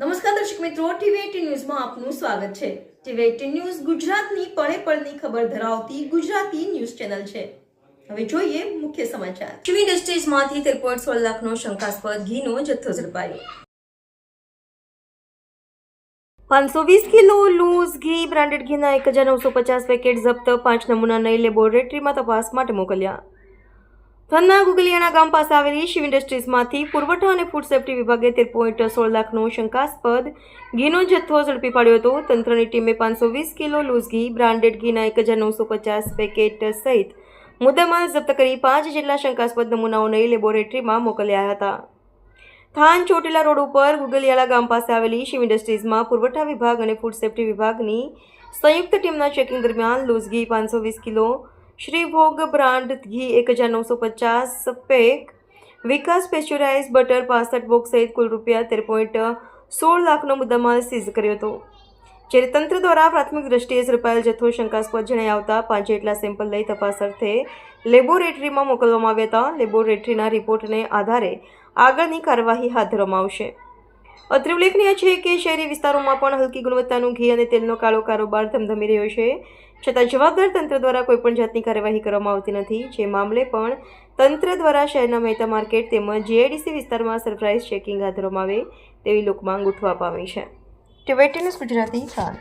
નમસ્કાર દર્શક મિત્રો ટીવી ન્યૂઝમાં આપનું સ્વાગત છે. ટીવી ન્યૂઝ ગુજરાતની પળે પળની ખબર ધરાવતી ગુજરાતી ન્યૂઝ ચેનલ છે. હવે જોઈએ મુખ્ય સમાચાર. ટીવી ઇન્ડસ્ટ્રીઝમાંથી તેર પોઈન્ટ સોળ લાખનો શંકાસ્પદ ઘીનો જથ્થો ઝડપાયો. પાંચસો વીસ કિલો લૂઝ ઘી, બ્રાન્ડેડ ઘીના એક હજાર નવસો પચાસ પેકેટ જપ્ત પાંચ નમૂના નઈ લેબોરેટરીમાં તપાસ માટે મોકલ્યા. થન્ના ગુગલિયાણા ગામ પાસે આવેલી શિવ ઇન્ડસ્ટ્રીઝમાંથી પુરવઠા અને ફૂડ સેફ્ટી વિભાગે તેર પોઈન્ટ સોળ લાખનો શંકાસ્પદ ઘીનો જથ્થો ઝડપી પાડ્યો હતો. તંત્રની ટીમે પાંચસો વીસ કિલો લૂઝ ઘી બ્રાન્ડેડ ઘીના એક હજાર નવસો પચાસ પેકેટ સહિત મુદ્દામાલ જપ્ત કરી પાંચ જેટલા શંકાસ્પદ નમૂનાઓને લેબોરેટરીમાં મોકલ્યા હતા. થાન ચોટીલા રોડ ઉપર ગુગલિયાળા ગામ પાસે આવેલી શિવ ઇન્ડસ્ટ્રીઝમાં પુરવઠા વિભાગ અને ફૂડ સેફ્ટી વિભાગની સંયુક્ત ટીમના ચેકિંગ દરમિયાન લૂઝ ઘી પાંચસો વીસ કિલો શ્રીભોગ બ્રાન્ડ ઘી એક હજાર નવસો પચાસ પેક વિકાસ પેસ્ચ્યુરાઇઝ બટર પાસઠ બોક્સ સહિત કુલ રૂપિયા તેર પોઈન્ટ સોળ લાખનો મુદ્દામાલ સીઝ કર્યો હતો જ્યારે તંત્ર દ્વારા પ્રાથમિક દ્રષ્ટિએ ઝડપાયેલ જથ્થો શંકાસ્પદ જણાઈ આવતા પાંચ જેટલા સેમ્પલ લઈ તપાસ અર્થે લેબોરેટરીમાં મોકલવામાં આવ્યા હતા. લેબોરેટરીના રિપોર્ટને આધારે આગળની કાર્યવાહી હાથ ધરવામાં આવશે. અત્રે ઉલ્લેખનીય છે કે શહેરી વિસ્તારોમાં પણ હલકી ગુણવત્તાનું ઘી અને તેલનો કાળો કારોબાર ધમધમી રહ્યો છે. છતાં જવાબદાર તંત્ર દ્વારા કોઈપણ જાતની કાર્યવાહી કરવામાં આવતી નથી. જે મામલે પણ તંત્ર દ્વારા શહેરના મહેતા માર્કેટ તેમજ જીઆઈડીસી વિસ્તારમાં સરપ્રાઇઝ ચેકિંગ હાથ ધરવામાં આવે તેવી લોકમાંગ ઉઠવા પામી છે. ટીવેટી ગુજરાતી ખાન